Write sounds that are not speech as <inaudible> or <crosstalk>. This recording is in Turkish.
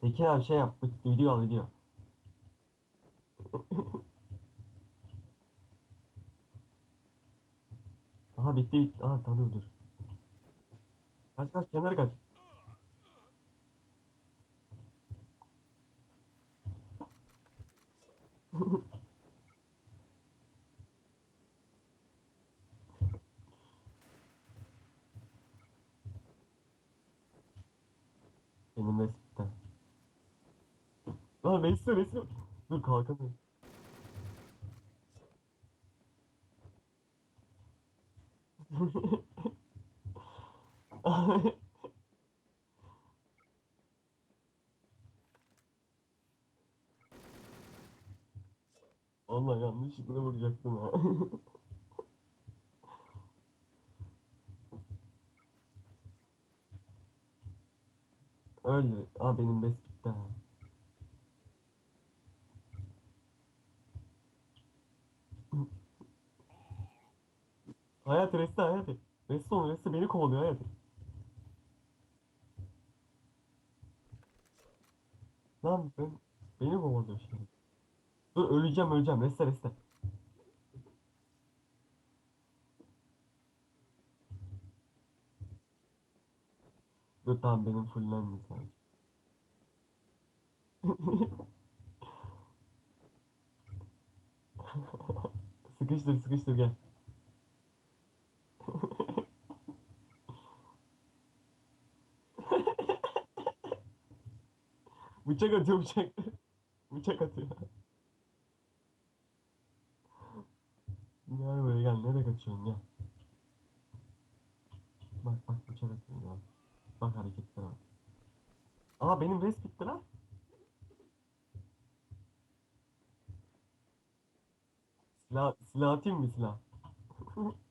Tekin abi şey yap. Video al video. Aha bitti bitti. Aha tamam dur. Kaç kaç kenara kaç. <laughs> Benim resmitten. Lan Mesut Mesut. Dur kalkamıyorum. Vallahi yanlışlıkla vuracaktım ha. Öyle. Aa benim bes bitti ha. Hayat resti hayat. Resti onu resti beni kovalıyor hayat. Lan ben, beni kovalıyor şimdi. Dur öleceğim öleceğim reste reste. Dur tamam benim fullendi sadece. <laughs> sıkıştır sıkıştır gel. Bıçak atıyor bıçak. <laughs> bıçak atıyor. Gel buraya gel nereye kaçıyorsun gel. Bak bak bıçak atıyor ya. Bak hareketlere bak. Aa benim res bitti lan. Silah, silah atayım mı silah? <laughs>